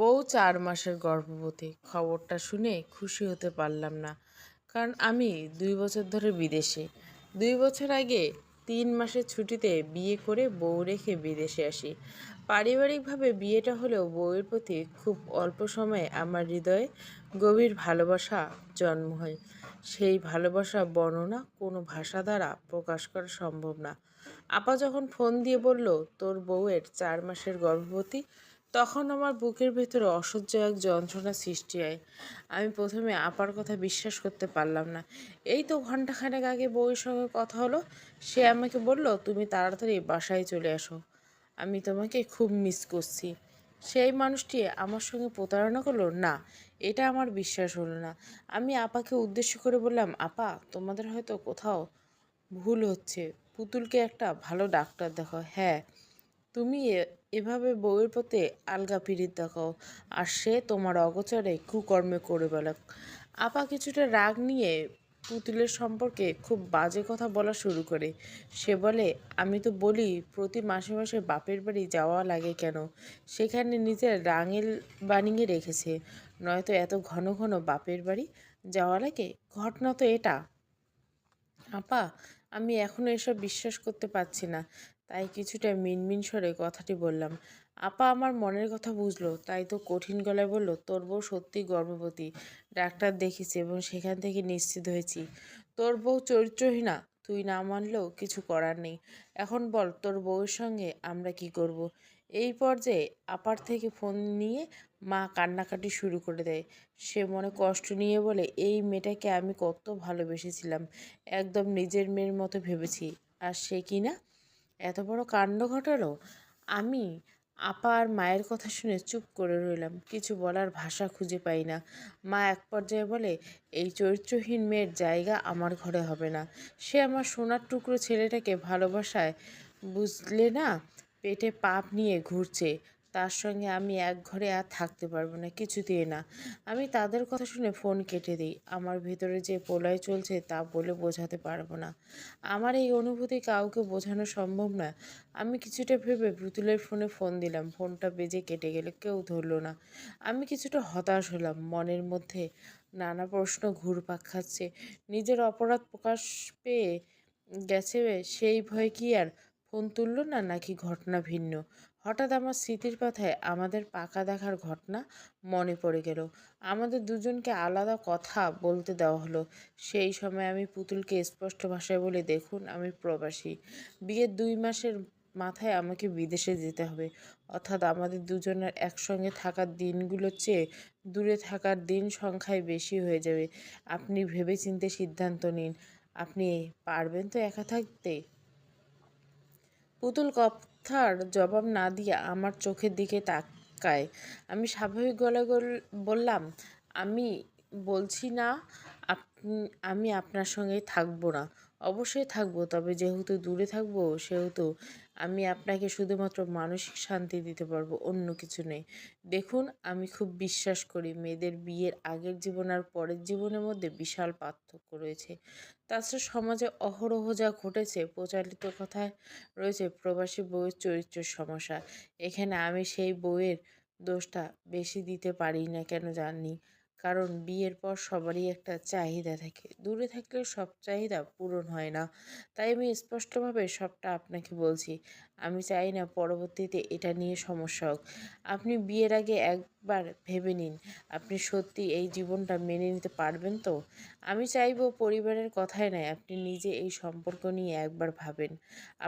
বউ চার মাসের গর্ভবতী। খবরটা শুনে খুশি হতে পারলাম না, কারণ আমি দুই বছর ধরে বিদেশে। দুই বছর আগে তিন মাসের ছুটিতে বিয়ে করে বউ রেখে বিদেশে আসি। পারিবারিকভাবে বিয়েটা হলেও বউয়ের প্রতি খুব অল্প সময়ে আমার হৃদয়ে গভীর ভালোবাসা জন্ম হয়। সেই ভালোবাসা বর্ণনা কোনো ভাষা দ্বারা প্রকাশ করা সম্ভব না। আপা যখন ফোন দিয়ে বলল, তোর বউয়ের চার মাসের গর্ভবতী তখন আমার বুকের ভেতরে অসহ্য এক যন্ত্রণা সৃষ্টি হয়। আমি প্রথমে আপার কথা বিশ্বাস করতে পারলাম না। এই তো ঘন্টাখানেক আগে বউয়ের সঙ্গে কথা হলো। সে আমাকে বলল, তুমি তাড়াতাড়ি বাসায় চলে আসো। আমি তোমাকে খুব মিস করছি। সেই মানুষটি আমার সঙ্গে প্রতারণা করল, না, এটা আমার বিশ্বাস হলো না। আমি আপাকে উদ্দেশ্য করে বললাম, আপা, তোমাদের হয়তো কোথাও ভুল হচ্ছে। পুতুলকে একটা ভালো ডাক্তার দেখো হ্যাঁ তুমি এভাবে বউয়ের প্রতি আলগা পিরিত দেখাও, আর সে তোমার অগোচরে কুকর্মে করে বেলাক আপা কিছুটা রাগ নিয়ে পুতুলের সম্পর্কে খুব বাজে কথা বলা শুরু করে। সে বলে, আমি তো বলি, প্রতি মাসে মাসে বাপের বাড়ি যাওয়া লাগে কেন? সেখানে নিজের রাঙেল বানিয়ে রেখেছে। নয়তো এত ঘন ঘন বাপের বাড়ি যাওয়া লাগে? ঘটনা তো এটা। আপা, আমি এখনও এসব বিশ্বাস করতে পারছি না। তাই কিছুটা মিনমিন স্বরে কথাটি বললাম, আপা আমার মনের কথা বুঝলো, তাই তো কঠিন গলায় বলল, তোর বউ সত্যি গর্ভবতী, ডাক্তার দেখিয়েছে এবং সেখান থেকে নিশ্চিত হয়েছি। তোর বউ চরিত্রহীনা তুই না মানলেও কিছু করার নেই। এখন বল, তোর বউয়ের সঙ্গে আমরা কি করব। এই পর্যায়ে আপার থেকে ফোন নিয়ে মা কান্নাকাটি শুরু করে দেয়। সে মনে কষ্ট নিয়ে বলে, এই মেয়েটাকে আমি কত ভালোবেসেছিলাম, একদম নিজের মেয়ের মতো ভেবেছি, আর সে কি না এত বড় কাণ্ড ঘটালো? আমি আপা আর মায়ের কথা শুনে চুপ করে রইলাম। কিছু বলার ভাষা খুঁজে পাই না। মা এক পর্যায়ে বলে, এই চরিত্রহীন মেয়ের জায়গা আমার ঘরে হবে না। সে আমার সোনার টুকরো ছেলেটাকে ভালোবাসায় বুঝলে না, পেটে পাপ নিয়ে ঘুরছে। তার সঙ্গে আমি এক ঘরে আর থাকতে পারব না, কিছুতেই না। আমি তাদের কথা শুনে ফোন কেটে দিই। আমার ভেতরে যে প্রলয় চলছে তা বলে বোঝাতে পারব না। আমার এই অনুভূতি কাউকে বোঝানো সম্ভব না আমি কিছুটা ভেবে পুতুলের ফোনে ফোন দিলাম। ফোনটা বেজে কেটে গেলে কেউ ধরলো না। আমি কিছুটা হতাশ হলাম। মনের মধ্যে নানা প্রশ্ন ঘুরপাক খাচ্ছে। নিজের অপরাধ প্রকাশ পেয়ে গেছে সেই ভয় কি আর ফোন তুললো না, নাকি ঘটনা ভিন্ন? হঠাৎ আমার স্মৃতির পাথায় আমাদের পাকা দেখার ঘটনা মনে পড়ে গেল। আমাদের দুজনকে আলাদা কথা বলতে দেওয়া হলো। সেই সময় আমি পুতুলকে স্পষ্ট ভাষায় বলে, দেখুন, আমি প্রবাসী। বিয়ের দুই মাসের মাথায় আমাকে বিদেশে যেতে হবে। অর্থাৎ আমাদের দুজনের একসঙ্গে থাকার দিনগুলোর চেয়ে দূরে থাকার দিন সংখ্যায় বেশি হয়ে যাবে। আপনি ভেবেচিন্তে সিদ্ধান্ত নিন। আপনি পারবেন তো একা থাকতে? পুতুল কথার জবাব না দিয়ে আমার চোখের দিকে তাকায়। আমি স্বাভাবিক গলায় গল- বললাম, আমি বলছি না আমি আপনার সঙ্গে থাকব না। অবশ্যই থাকব, তবে যেহেতু দূরে থাকব, সেহেতু আমি আপনাকে শুধুমাত্র মানসিক শান্তি দিতে পারব, অন্য কিছু নেই। দেখুন, আমি খুব বিশ্বাস করি, মেয়েদের বিয়ের আগের জীবন আর পরের জীবনের মধ্যে বিশাল পার্থক্য রয়েছে। তাছাড়া সমাজে অহরহ যা ঘটেছে, প্রচারিত কথায় রয়েছে প্রবাসী বউয়ের চরিত্রের সমস্যা। এখানে আমি সেই বউয়ের দোষটা বেশি দিতে পারি না, কেন জানি? কারণ বিয়ের পর সবারই একটা চাহিদা থাকে। দূরে থাকলে সব চাহিদা পূরণ হয় না। তাই আমি স্পষ্টভাবে সবটা আপনাকে বলছি। আমি চাই না পরবর্তীতে এটা নিয়ে সমস্যা হোক। আপনি বিয়ের আগে একবার ভেবে নিন, আপনি সত্যি এই জীবনটা মেনে নিতে পারবেন তো? আমি চাইব পরিবারের কথায় নয়, আপনি নিজে এই সম্পর্ক নিয়ে একবার ভাবেন।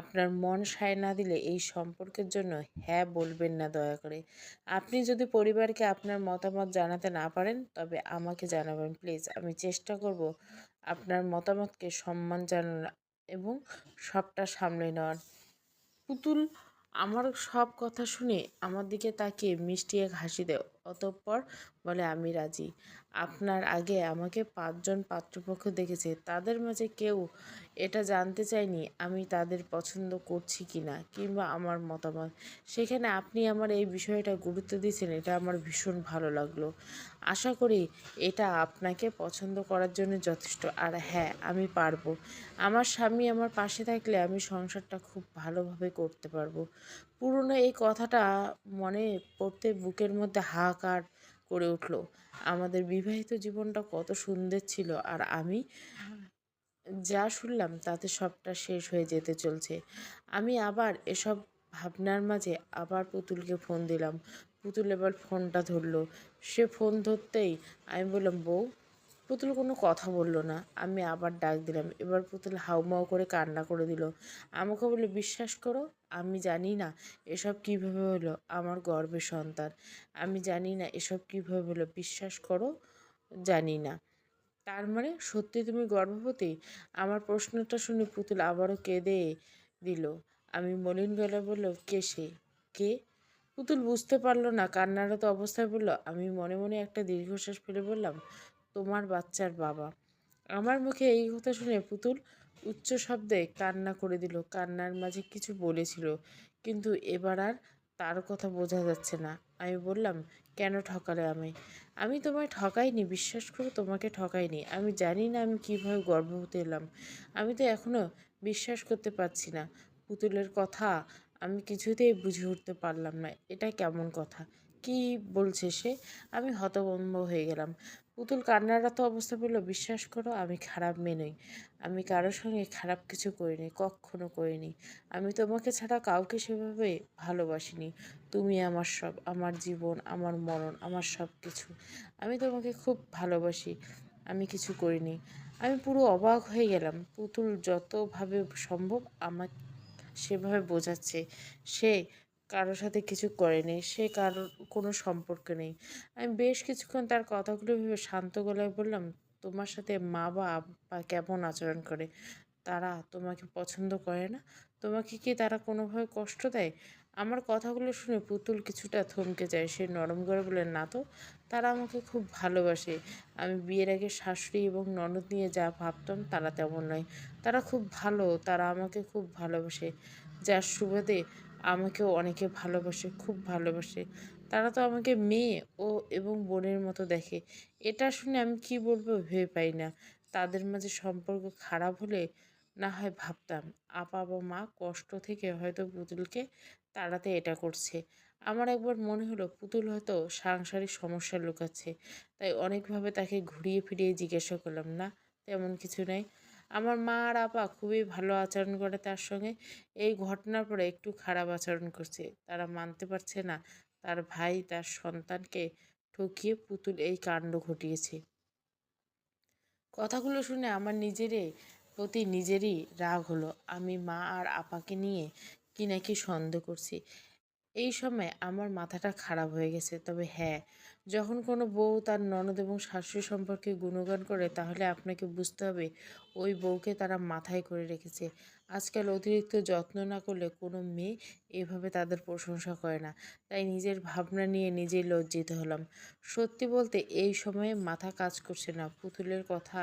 আপনার মন সায় না দিলে এই সম্পর্কের জন্য হ্যাঁ বলবেন না দয়া করে। আপনি যদি পরিবারকে আপনার মতামত জানাতে না পারেন, তবে আমাকে জানাবেন, প্লিজ। আমি চেষ্টা করব আপনার মতামতকে সম্মান জানানোর এবং সবটা সামলে নেওয়ার। পুতুল আমার সব কথা শুনে আমার দিকে তাকিয়ে মিষ্টি এক হাসি দেয়। অতঃপর বলে, আমি রাজি। আপনার আগে আমাকে পাঁচজন পাত্রপক্ষ দেখেছে। তাদের মাঝে কেউ এটা জানতে চায়নি আমি তাদের পছন্দ করছি কি না কিংবা আমার মতামত। সেখানে আপনি আমার এই বিষয়টা গুরুত্ব দিয়েছেন, এটা আমার ভীষণ ভালো লাগল। আশা করি এটা আপনাকে পছন্দ করার জন্য যথেষ্ট। আর হ্যাঁ আমি পারব। আমার স্বামী আমার পাশে থাকলে আমি সংসারটা খুব ভালোভাবে করতে পারব। পুরনো এই কথাটা মনে পড়তে বুকের মধ্যে হাহাকার করে উঠল। আমাদের বিবাহিত জীবনটা কত সুন্দর ছিল আর আমি যা শুনলাম তাতে সবটা শেষ হয়ে যেতে চলছে। আমি আবার এসব ভাবনার মাঝে আবার পুতুলকে ফোন দিলাম। পুতুল এবার ফোনটা ধরলো। সে ফোন ধরতেই আমি বললাম, বউ, পুতুল কোনো কথা বলল না। আমি আবার ডাক দিলাম। এবার পুতুল হাউমাউ করে কান্না করে দিল। আমাকে বলে বিশ্বাস করো আমি জানি না এসব কীভাবে হলো আমার গর্বের সন্তান। আমি জানি না এসব কীভাবে হলো, বিশ্বাস করো? জানি না। তার মানে সত্যি তুমি গর্ভবতী? আমার প্রশ্নটা শুনে পুতুল আবারও কেঁদে দিল। আমি মলিন গলায় বলল, কে সে? কে? পুতুল বুঝতে পারল না, কান্নারত অবস্থায় বলল, আমি মনে মনে একটা দীর্ঘশ্বাস ফেলে বললাম, তোমার বাচ্চার বাবা। আমার মুখে এই কথা শুনে পুতুল উচ্চ শব্দে কান্না করে দিল। কান্নার মাঝে কিছু বলেছিল, কিন্তু এবার আর তার কথা বোঝা যাচ্ছে না। আমি বললাম, কেন ঠকালে আমি আমি তোমায় ঠকাইনি, বিশ্বাস করো তোমাকে ঠকাইনি। আমি জানি না আমি কীভাবে গর্ভবতী এলাম। আমি তো এখনও বিশ্বাস করতে পারছি না। পুতুলের কথা আমি কিছুতেই বুঝে উঠতে পারলাম না। এটা কেমন কথা? কি বলছে সে? আমি হতভম্ব হয়ে গেলাম। পুতুল কান্নারত অবস্থা বলল, বিশ্বাস করো, আমি খারাপ মেয়ে নই। আমি কারোর সঙ্গে খারাপ কিছু করিনি, কখনো করিনি। আমি তোমাকে ছাড়া কাউকে সেভাবে ভালোবাসিনি। তুমি আমার সব, আমার জীবন, আমার মরণ, আমার সব কিছু। আমি তোমাকে খুব ভালোবাসি। আমি কিছু করিনি। আমি পুরো অবাক হয়ে গেলাম। পুতুল যতভাবে সম্ভব আমার সেভাবে বোঝাচ্ছে। সে কারোর সাথে কিছু করেনি, সে কারোর কোনো সম্পর্ক নেই। আমি বেশ কিছুক্ষণ তার কথাগুলো ভেবে শান্ত গলায় বললাম, তোমার সাথে মা বা আব্বা কেমন আচরণ করে? তারা তোমাকে পছন্দ করে না? তোমাকে কি তারা কোনোভাবে কষ্ট দেয়? আমার কথাগুলো শুনে পুতুল কিছুটা থমকে যায়। সে নরম করে বলে না তো, তারা আমাকে খুব ভালোবাসে। আমি বিয়ের আগে শাশুড়ি এবং ননদ নিয়ে যা ভাবতাম, তারা তেমন নয়। তারা খুব ভালো, তারা আমাকে খুব ভালোবাসে। যার সুবাদে আমাকেও অনেকে ভালোবাসে, খুব ভালোবাসে। তারা তো আমাকে মেয়ে ও এবং বোনের মতো দেখে। এটা শুনে আমি কি বলব ভেবে পাই না। তাদের মাঝে সম্পর্ক খারাপ হলে না হয় ভাবতাম, আপা বা মা কষ্ট থেকে হয়তো পুতুলকে তাড়াতে এটা করছে। আমার একবার মনে হলো পুতুল হয়তো সাংসারিক সমস্যা লুকাচ্ছে। তাই অনেকভাবে তাকে ঘুরিয়ে ফিরিয়ে জিজ্ঞাসা করলাম, না, তেমন কিছু নেই। আমার মা আর আপা খুবই ভালো আচরণ করে তার সঙ্গে। এই ঘটনার পরে একটু খারাপ আচরণ করছে। তারা মানতে পারছে না। তার ভাই তার সন্তানকে ঠকিয়ে পুতুল এই কাণ্ড ঘটিয়েছে। কথাগুলো শুনে আমার নিজেরই, প্রতি নিজেরই রাগ হলো। আমি মা আর আপাকে নিয়ে কি নাকি সন্দেহ করছি। এই সময় আমার মাথাটা খারাপ হয়ে গেছে। তবে হ্যাঁ যখন কোনো বউ তার ননদ এবং শাশুড়ি সম্পর্কে গুণগান করে, তাহলে আপনাকে বুঝতে হবে ওই বউকে তারা মাথায় করে রেখেছে। আজকাল অতিরিক্ত যত্ন না করলে কোনো মেয়ে এভাবে তাদের প্রশংসা করে না। তাই নিজের ভাবনা নিয়ে নিজেই লজ্জিত হলাম। সত্যি বলতে এই সময়ে মাথা কাজ করছে না। পুতুলের কথা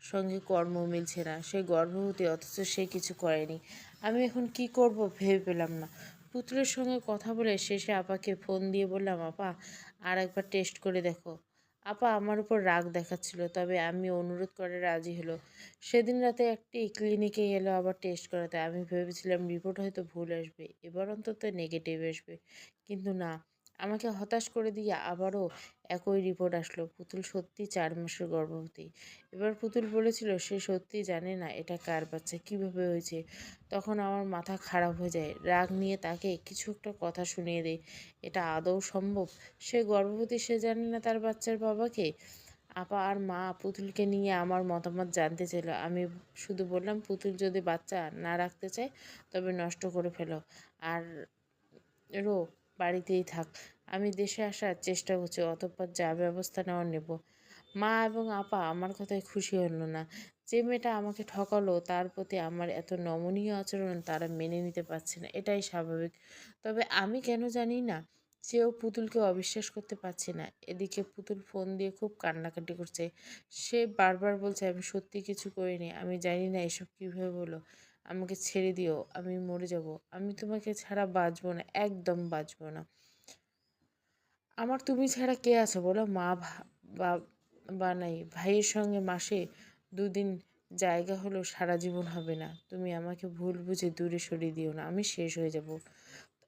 সঙ্গে কর্ম মিলছে না। সে গর্ভবতী, অথচ সে কিছু করেনি। আমি এখন কি করব ভেবে পেলাম না। পুতুলের সঙ্গে কথা বলে শেষে আপাকে ফোন দিয়ে বললাম, আপা আর একবার টেস্ট করে দেখো। আপা, আমার উপর রাগ দেখাচ্ছিল, তবে আমি অনুরোধ করে রাজি হলো। সেদিন রাতে একটি ক্লিনিকে এলো আবার টেস্ট করাতে। আমি ভেবেছিলাম রিপোর্ট হয়তো ভুল আসবে, এবার অন্তত নেগেটিভ আসবে। কিন্তু না আমাকে হতাশ করে দিয়ে আবারও একই রিপোর্ট আসলো, পুতুল সত্যি চার মাসের গর্ভবতী। এবার পুতুল বলেছিল, সে সত্যি জানে না এটা কার বাচ্চা, কীভাবে হয়েছে? তখন আমার মাথা খারাপ হয়ে যায়। রাগ নিয়ে তাকে কিছু একটা কথা শুনিয়ে দেয় এটা আদৌ সম্ভব? সে গর্ভবতী, সে জানে না তার বাচ্চার বাবাকে? আপা আর মা পুতুলকে নিয়ে আমার মতামত জানতে চাইল। আমি শুধু বললাম, পুতুল যদি বাচ্চা না রাখতে চায়, তবে নষ্ট করে ফেলো। আর রো, বাড়িতেই থাক। আমি দেশে আসার চেষ্টা করছি, অতঃপর যা ব্যবস্থা নেওয়ার নেব। মা এবং আপা আমার কথায় খুশি হলো না। যে মেয়েটা আমাকে ঠকালো, তার প্রতি আমার এত নমনীয় আচরণ তারা মেনে নিতে পারছে না, এটাই স্বাভাবিক। তবে আমি কেন জানি না চেয়েও পুতুলকে অবিশ্বাস করতে পারছে না। এদিকে পুতুল ফোন দিয়ে খুব কান্নাকাটি করছে। সে বারবার বলছে, আমি সত্যি কিছু করিনি, আমি জানি না এসব কীভাবে বলো আমাকে ছেড়ে দিও, আমি মরে যাব। আমি তোমাকে ছাড়া বাঁচবো না, একদম বাঁচবো না। আমার তুমি ছাড়া কে আছে বলো? মা বা নাই। ভাইয়ের সঙ্গে মাসে দুদিন জায়গা হলো, সারা জীবন হবে না। তুমি আমাকে ভুল বুঝে দূরে সরিয়ে দিও না। আমি শেষ হয়ে যাব।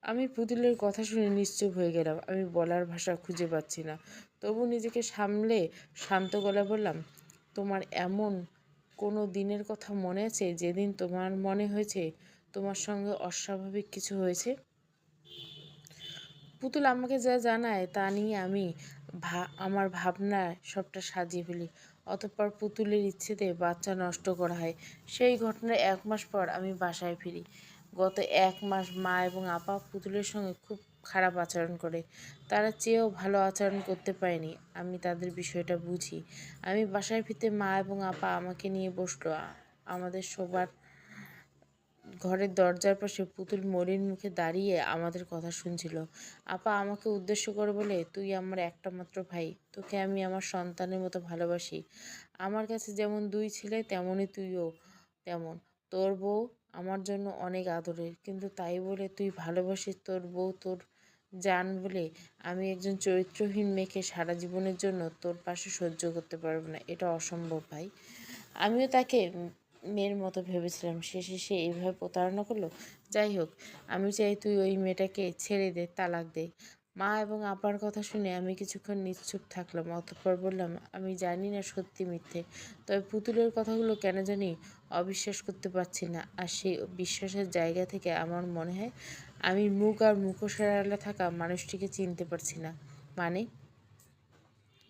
আমি পুতুলের কথা শুনে নিশ্চুপ হয়ে গেলাম। আমি বলার ভাষা খুঁজে পাচ্ছি না। তবু নিজেকে সামলে শান্ত গলা বললাম, তোমার এমন কোনো দিনের কথা মনে আছে? যেদিন তোমার মনে হয়েছে, তোমার সঙ্গে অস্বাভাবিক কিছু হয়েছে? পুতুল আমাকে যা জানায় তা নিয়ে আমি ভা, আমার ভাবনায় সবটা সাজিয়ে ফেলি। অতঃপর পুতুলের ইচ্ছেতে বাচ্চা নষ্ট করা হয়। সেই ঘটনার এক মাস পর আমি বাসায় ফিরি। গত এক মাস মা এবং আপা পুতুলের সঙ্গে খুব খারাপ আচরণ করে। তারা চেয়েও ভালো আচরণ করতে পারেনি। আমি তাদের বিষয়টা বুঝি। আমি বাসায় ফিরতে মা এবং আপা আমাকে নিয়ে বসল। আমাদের সবার ঘরের দরজার পাশে পুতুল মলিন মুখে দাঁড়িয়ে আমাদের কথা শুনছিল। আপা, আমাকে উদ্দেশ্য করে বলে তুই আমার একটা মাত্র ভাই। তোকে আমি আমার সন্তানের মতো ভালোবাসি। আমার কাছে যেমন দুই ছেলে, তেমনই তুইও তেমন। তোর বউ আমার জন্য অনেক আদরের। কিন্তু তাই বলে তুই ভালোবাসিস তোর বউ, তোর জান বলে আমি একজন চরিত্রহীন মেয়েকে সারা জীবনের জন্য তোর পাশে সহ্য করতে পারব না। এটা অসম্ভব ভাই। আমিও তাকে মেয়ের মতো ভেবেছিলাম। শেষে সে এইভাবে প্রতারণা করল? যাই হোক, আমি চাই তুই ওই মেয়েটাকে ছেড়ে দে, তালাক দে। মা এবং আপার কথা শুনে আমি কিছুক্ষণ নিশ্চুপ থাকলাম, অতঃপর বললাম, আমি জানি না সত্যি মিথ্যে, তবে পুতুলের কথাগুলো কেন জানি অবিশ্বাস করতে পারছি না। আর সেই বিশ্বাসের জায়গা থেকে আমার মনে হয় আমি মুখ আর মুখোশের থাকা মানুষটিকে চিনতে পারছি না। মানে?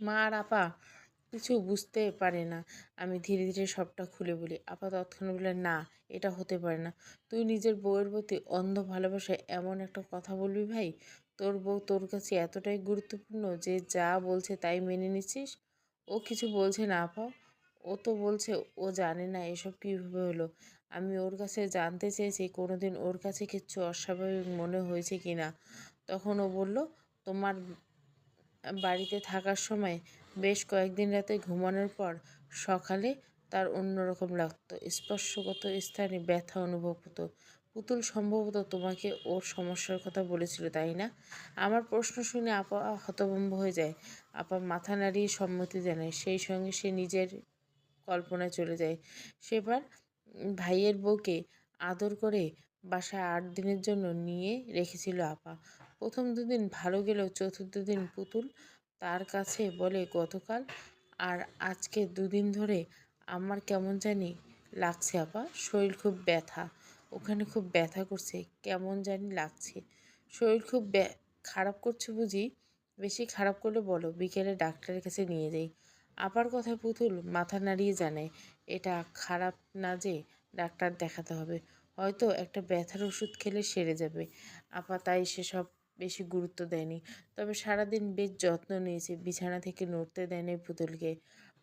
মা আর আপা কিছু বুঝতে পারে না। আমি ধীরে ধীরে সবটা খুলে বলি, আপা তৎক্ষণাৎ বলে না, এটা হতে পারে না। তুই নিজের বউয়ের প্রতি অন্ধ ভালোবাসায় এমন একটা কথা বলবি ভাই? তোর বউ তোর কাছে এতটাই গুরুত্বপূর্ণ যে যা বলছে তাই মেনে নিচ্ছিস? ও কিছু বলছে না আপা? ও তো বলছে, ও জানে না এসব কীভাবে হলো। আমি ওর কাছে জানতে চেয়েছি, কোনোদিন ওর কাছে কিচ্ছু অস্বাভাবিক মনে হয়েছে কি না তখন ও বলল, তোমার বাড়িতে থাকার সময় বেশ কয়েকদিন রাতে ঘুমানোর পর সকালে তার অন্যরকম লাগতো স্পর্শগত স্থানে ব্যথা অনুভব হতো। পুতুল সম্ভবত তোমাকে ওর সমস্যার কথা বলেছিল, তাই না? আমার প্রশ্ন শুনে আপা হতভম্ব হয়ে যায়। আপা মাথা নাড়িয়ে সম্মতি জানায়। সেই সঙ্গে সে নিজের কল্পনায় চলে যায়। সেবার ভাইয়ের বউকে আদর করে বাসায় আট দিনের জন্য নিয়ে রেখেছিল আপা। প্রথম দুদিন ভালো গেলেও চতুর্থ দিন পুতুল তার কাছে বলে, গতকাল আর আজকে দুদিন ধরে আমার কেমন জানি লাগছে আপা। শরীর খুব ব্যথা। ওখানে খুব ব্যথা করছে। কেমন জানি লাগছে। শরীর খুব খারাপ করছে বুঝি? বেশি খারাপ করলে বলো, বিকেলে ডাক্তারের কাছে নিয়ে যাই। আপার কথা পুতুল মাথা নাড়িয়ে জানায়, এটা খারাপ না যে ডাক্তার দেখাতে হবে। হয়তো একটা ব্যথার ওষুধ খেলে সেরে যাবে। আপা তাই সেসব বেশি গুরুত্ব দেয়নি। তবে সারাদিন বেশ যত্ন নিয়েছে, বিছানা থেকে নড়তে দেয়নি পুতুলকে।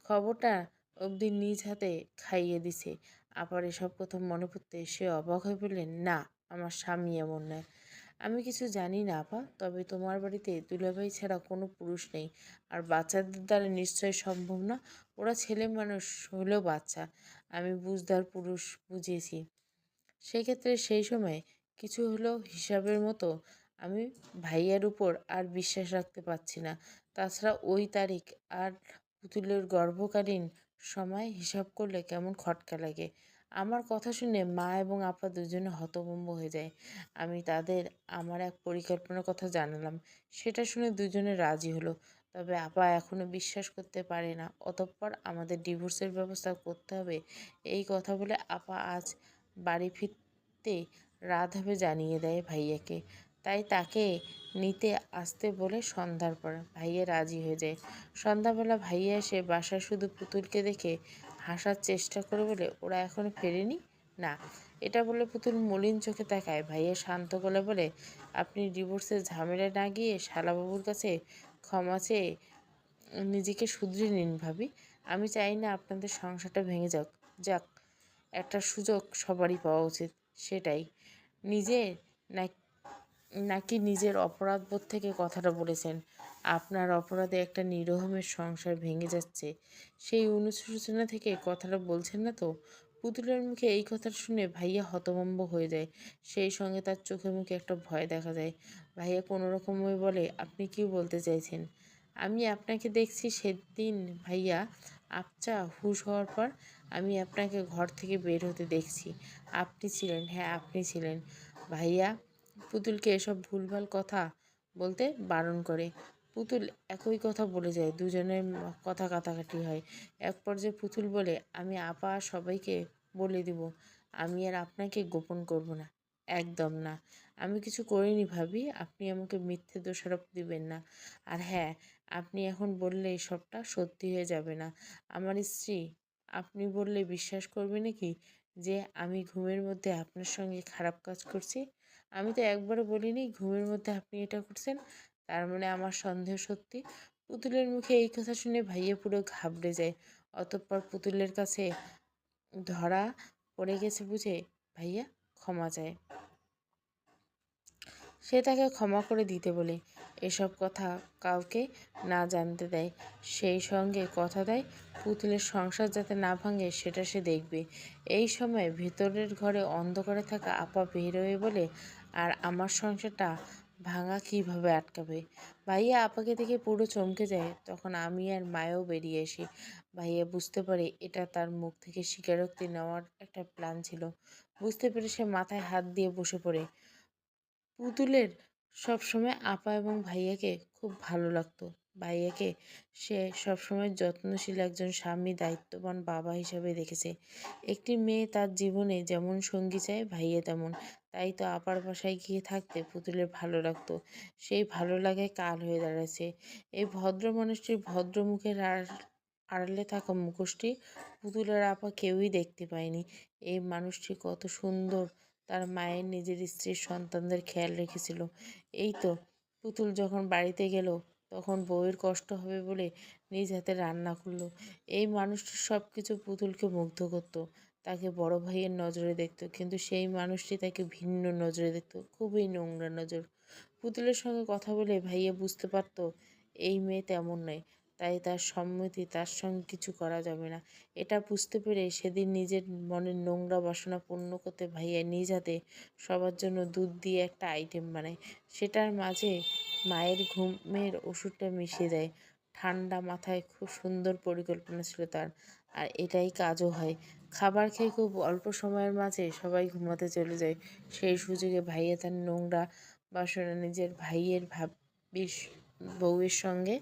খবরটা অবধি নিজ হাতে খাইয়ে দিছে। আবার এসব কথা মনে পড়তে সে অবাক হয়ে বললেন, না, আমার স্বামী এমন নয়। আমি কিছু জানি না, আপা, তবে তোমার বাড়িতে দুলাভাই ছাড়া কোনো পুরুষ নেই। আর বাচ্চাদের দ্বারা নিশ্চয় সম্ভব না, ওরা ছেলে মানুষ হলেও বাচ্চা। আমি বুঝদার পুরুষ বুঝিয়েছি সেক্ষেত্রে সেই সময় কিছু হলেও হিসাবের মতো আমি ভাইয়ার উপর আর বিশ্বাস রাখতে পারছি না। তাছাড়া ওই তারিখ আর পুতুলের গর্ভকালীন সময় হিসাব করলে কেমন খটকা লাগে। আমার কথা শুনে মা এবং আপা দুজনে হতভম্ব হয়ে যায়। আমি তাদের আমার এক পরিকল্পনার কথা জানালাম। সেটা শুনে দুজনে রাজি হলো। তবে আপা এখনও বিশ্বাস করতে পারে না। অতঃপর আমাদের ডিভোর্সের ব্যবস্থা করতে হবে এই কথা বলে আপা আজ বাড়ি ফিরতে রাত হবে জানিয়ে দেয় ভাইয়াকে। তাই তাকে নিতে আসতে বলে সন্ধ্যার পর ভাইয়া রাজি হয়ে যায়। সন্ধ্যাবেলা ভাইয়া এসে বাসায় শুধু পুতুলকে দেখে হাসার চেষ্টা করে বলে, ওরা এখনও ফেরেনি? না। এটা বলে পুতুল মলিন চোখে তাকায়। ভাইয়া শান্ত গলে বলে, আপনি ডিভোর্সের ঝামেলায় না গিয়ে শালাবাবুর কাছে ক্ষমা চেয়ে নিজেকে শুধরে নিন ভাবি। আমি চাই না আপনাদের সংসারটা ভেঙে যাক। যাক, একটা সুযোগ সবারই পাওয়া উচিত, সেটাই। নিজে না নাকি নিজের অপরাধবোধ থেকে কথাটা বলেছেন? আপনার অপরাধে একটা নিরহমের সংসার ভেঙে যাচ্ছে। সেই অনুশোচনা থেকে কথাটা বলছেন না তো? পুতুলের মুখে এই কথা শুনে ভাইয়া হতভম্ব হয়ে যায়। সেই সঙ্গে তার চোখে মুখে একটা ভয় দেখা যায়। ভাইয়া কোনো রকমভাবে বলে, আপনি কি বলতে চাইছেন? আমি আপনাকে দেখছি সেদিন ভাইয়া। আপচা হুশ হওয়ার পর আমি আপনাকে ঘর থেকে বের হতে দেখছি। আপনি ছিলেন হ্যাঁ আপনি ছিলেন। ভাইয়া পুতুলকে এসব ভুলভাল কথা বলতে বারণ করে। পুতুল একই কথা বলে যায়, দুজনের কথা কাটাকাটি হয়। এক পর্যায়ে পুতুল বলে, আমি আপা সবাইকে বলে দিব, আমি আর আপনাকে গোপন করব না, একদম না। আমি কিছু করিনি ভাবি, আপনি আমাকে মিথ্যে দোষারোপ দিবেন না। আর হ্যাঁ আপনি এখন বললে সবটা সত্যি হয়ে যাবে না। আমার স্ত্রী, আপনি বললে বিশ্বাস করবে নাকি যে আমি ঘুমের মধ্যে আপনার সঙ্গে খারাপ কাজ করছি? আমি তো একবারও বলিনি, ঘুমের মধ্যে আপনি এটা করছেন? তার মানে আমার সন্দেহ সত্যি। পুতুলের মুখে এই কথা শুনে ভাইয়া পুরো ঘাবড়ে যায়। অতঃপর পুতুলের কাছে ধরা পড়ে গেছে বুঝে ভাইয়া ক্ষমা চায়। সে তাকে ক্ষমা করে দিতে বলে। এসব কথা কাউকে না জানতে দেয়। সেই সঙ্গে কথা দেয়, পুতুলের সংসার যাতে না ভাঙে সেটা সে দেখবে। এই সময় ভেতরের ঘরে অন্ধকারে থাকা আপা বেরোয় বলে আর আমার সংসারটা ভাঙা কীভাবে আটকাবে? ভাইয়া আপাকে দেখে পুরো চমকে যায়। তখন আমি আর মায়েও বেরিয়ে আসি। ভাইয়া বুঝতে পারে এটা তার মুখ থেকে স্বীকারোক্তি নেওয়ার একটা প্ল্যান ছিল। বুঝতে পেরে সে মাথায় হাত দিয়ে বসে পড়ে। পুতুলের সবসময় আপা এবং ভাইয়াকে খুব ভালো লাগতো। ভাইয়াকে সে সবসময় যত্নশীল একজন স্বামী, দায়িত্ববান বাবা হিসাবে দেখেছে। একটি মেয়ে তার জীবনে যেমন সঙ্গী চায়, ভাইয়া তেমন। তাই তো আপার বাসায় গিয়ে থাকতে পুতুলের ভালো লাগতো। সেই ভালো লাগায় কাল হয়ে দাঁড়াচ্ছে। এই ভদ্র মানুষটির ভদ্র মুখের আড়ালে থাকা মুখোশটি পুতুলের আপা কেউই দেখতে পায়নি। এই মানুষটি কত সুন্দর। তার মায়ের নিজের স্ত্রীর সন্তানদের খেয়াল রেখেছিল। এই তো পুতুল যখন বাড়িতে গেল, তখন বউয়ের কষ্ট হবে বলে নিজ হাতে রান্না করল। এই মানুষটি সব কিছু পুতুলকে মুগ্ধ করত। তাকে বড় ভাইয়ের নজরে দেখতো। কিন্তু সেই মানুষটি তাকে ভিন্ন নজরে দেখতো, খুবই নোংরা নজর। পুতুলের সঙ্গে কথা বলে ভাইয়া বুঝতে পারতো, এই মেয়ে তেমন নয়, তাই তার সম্মতি তার সঙ্গে কিছু করা যাবে না। এটা বুঝতে পেরে সেদিন নিজের মনের নোংরা বাসনা পূর্ণ করতে ভাইয়া নিজ হাতে সবার জন্য দুধ দিয়ে একটা আইটেম বানায়। সেটার মাঝে মায়ের ঘুমের ওষুধটা মিশিয়ে দেয়। ঠান্ডা মাথায় খুব সুন্দর পরিকল্পনা ছিল তার, আর এটাই কাজও হয়। খাবার খেয়ে খুব অল্প সময়ের মাঝে সবাই ঘুমাতে চলে যায়। সেই সুযোগে ভাইয়া তার নোংরা বাসনা নিজের ভাইয়ের ভাব বউয়ের সঙ্গে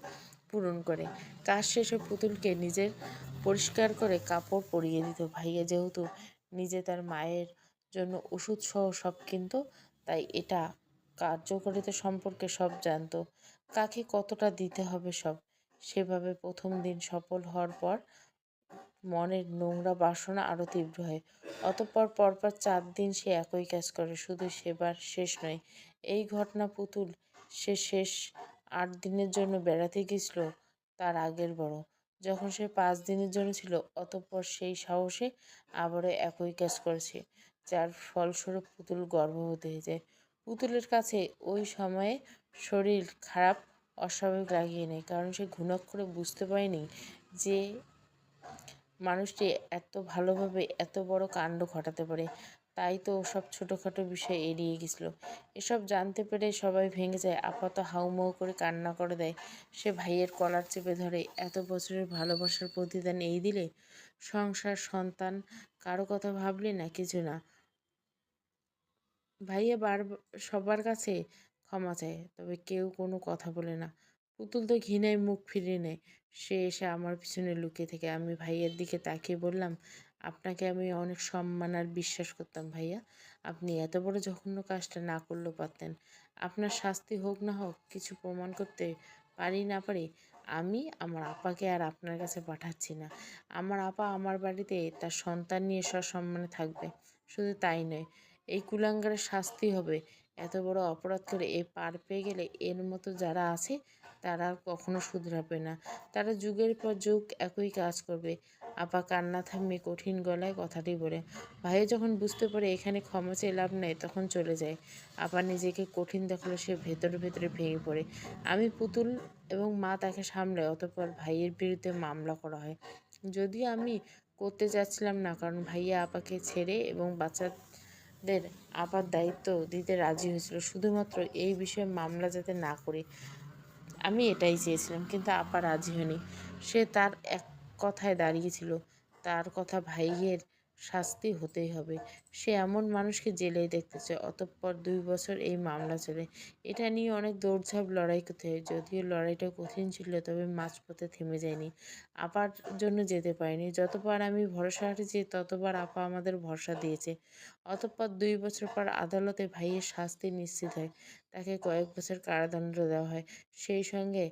পূরণ করে। কাজ শেষে পুতুলকে নিজের পরিষ্কার করে কাপড় পরিয়ে দিত। ভাইয়া যেহেতু নিজে তার মায়ের জন্য ওষুধ সহ সব কিনতো, তাই এটা কার্যকারিতা সম্পর্কে সব জানতো। কাকে কতটা দিতে হবে সব, সেভাবে প্রথম দিন সফল হওয়ার পর মনের নোংরা বাসনা আরও তীব্র হয়। অতঃপর পরপর চার দিন সে একই কাজ করে, শুধু সেবার শেষ নয়। এই ঘটনা পুতুল, সে শেষ আট দিনের জন্য বেড়াতে গেছিল তার আগের বড়। যখন সে পাঁচ দিনের জন্য ছিল, অতঃপর সেই সাহসে আবারও একই কাজ করেছে, যার ফলস্বরূপ পুতুল গর্ভবতী হয়ে যায় পুতুলের কাছে ওই সময়ে শরীর খারাপ, অস্বাভাবিক লাগিয়ে নেয় কারণ সে ঘুণাক্ষরে বুঝতে পারেনি যে মানুষটি এত ভালোভাবে এত বড় কাণ্ড ঘটাতে পারে, তাই তো সব ছোটোখাটো বিষয় এড়িয়ে গেছিল। এসব জানতে পেরে সবাই ভেঙে যায়, আপাত হাউমাউ করে কান্না করে দেয়। সে ভাইয়ের কলার চেপে ধরে, এত বছরের ভালোবাসার প্রতিদান এই দিলে? সংসার, সন্তান, কারও কথা ভাবলে না কিছু না? ভাইয়া বার, সবার কাছে ক্ষমা চায়, তবে কেউ কোনো কথা বলে না। পুতুল তো ঘৃণায় মুখ ফিরিয়ে নেয়। সে এসে আমার পিছনে লুকিয়ে থেকে। আমি ভাইয়ের দিকে তাকিয়ে বললাম, আপনাকে আমি অনেক সম্মান আর বিশ্বাস করতাম ভাইয়া। আপনি এত বড় জঘন্য কাজটা না করলেও পারতেন। আপনার শাস্তি হোক না হোক, কিছু প্রমাণ করতে পারি না পারি, আমি আমার আপাকে আর আপনার কাছে পাঠাচ্ছি না। আমার আপা আমার বাড়িতে তার সন্তান নিয়ে সসম্মানে থাকবে। শুধু তাই নয়, এই কুলাঙ্গারের শাস্তি হবে। এত বড় অপরাধ করে এ পার পেয়ে গেলে এর মতো যারা আছে তারা কখনো শুধরাবে না। তারা যুগের পর যুগ একই কাজ করবে। আপা কান্না থামিয়ে কঠিন গলায় কথাটি বলে ভাইও যখন বুঝতে পারে এখানে ক্ষমা চেয়ে লাভ নেই, তখন চলে যায়। আপা নিজেকে কঠিন দেখাল, সে ভেতরে ভেতরে ভেঙে পড়ে। আমি পুতুল এবং মা তাকে সামলায়, অতপর ভাইয়ের বিরুদ্ধে মামলা করা হয়। যদিও আমি করতে যাচ্ছিলাম না, কারণ ভাইয়া আপাকে ছেড়ে এবং বাচ্চাদের আপার দায়িত্ব দিতে রাজি হয়েছিল। শুধুমাত্র এই বিষয়ে মামলা যাতে না করি আমি এটাই চেয়েছিলাম, কিন্তু আপা রাজি হয়নি। সে তার এক কথায় দাঁড়িয়েছিল তার কথা ভাইয়ের শাস্তি হতেই হবে। সে এমন মানুষকে জেলেই দেখতে চায় অতঃপর দুই বছর এই মামলা চলে। এটা নিয়ে অনেক দৌড়ঝাঁপ লড়াই করতে হয়, যদিও লড়াইটা কঠিন ছিল, তবে মাঝপথে থেমে যায়নি। আপার জন্য যেতে পারিনি। যতবার আমি ভরসা হারিয়েছি, ততবার আপা আমাদের ভরসা দিয়েছে। অতঃপর দুই বছর পর আদালতে ভাইয়ের শাস্তি নিশ্চিত হয়। তাকে কয়েক বছর কারাদণ্ড দেওয়া হয়। সেই সঙ্গে,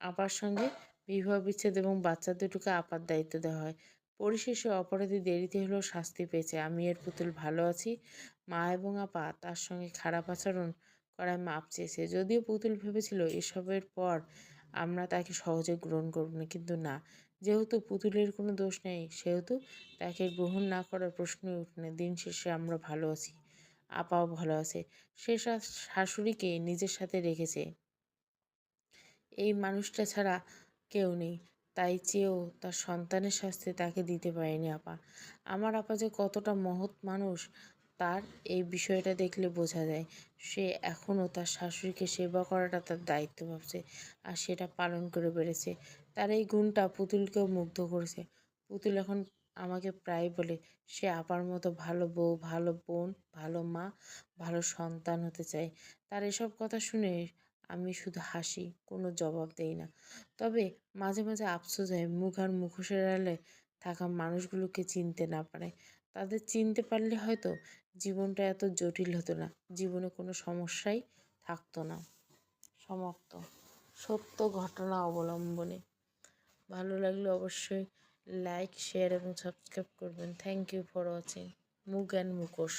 আপার সঙ্গে বিবাহ বিচ্ছেদ এবং বাচ্চা দুটোকে আপার দায়িত্ব দেওয়া হয়। পরিশেষে অপরাধী দেরিতে হলেও শাস্তি পেয়েছে। আমি এর পুতুল ভালো আছি। মা এবং আপা তার সঙ্গে খারাপ আচরণ করায় মাপ চেয়েছে। যদিও পুতুল ভেবেছিল এসবের পর আমরা তাকে সহজে গ্রহণ করব না, কিন্তু না। যেহেতু পুতুলের কোনো দোষ নেই, সেহেতু তাকে গ্রহণ না করার প্রশ্নই উঠে দিন শেষে আমরা ভালো আছি, আপাও ভালো আছে। সে শাশুড়িকে নিজের সাথে রেখেছে। এই মানুষটা ছাড়া কেউ নেই। তাই চেয়েও তার সন্তানের শাস্তি তাকে দিতে পারেনি আপা। আমার আপা যে কতটা মহৎ মানুষ, তার এই বিষয়টা দেখলে বোঝা যায়। সে এখনও তার শাশুড়িকে সেবা করাটা তার দায়িত্ব ভাবছে আর সেটা পালন করে বেড়েছে। তার এই গুণটা পুতুলকেও মুগ্ধ করেছে। পুতুল এখন আমাকে প্রায় বলে, সে আপার মতো ভালো বউ, ভালো বোন, ভালো মা, ভালো সন্তান হতে চায়। তার এসব কথা শুনে আমি শুধু হাসি, কোনো জবাব দেই না। তবে মাঝে মাঝে আফসোস হয়, মুখ আর মুখোশের আড়ালে থাকা মানুষগুলোকে চিনতে না পারে তাদের চিনতে পারলে হয়তো জীবনটা এত জটিল হতো না, জীবনে কোনো সমস্যাই থাকতো না। সমাপ্ত। সত্য ঘটনা অবলম্বনে। ভালো লাগলে অবশ্যই লাইক শেয়ার এবং সাবস্ক্রাইব করবেন। থ্যাংক ইউ ফর ওয়াচিং মুখ অ্যান্ড মুখোশ।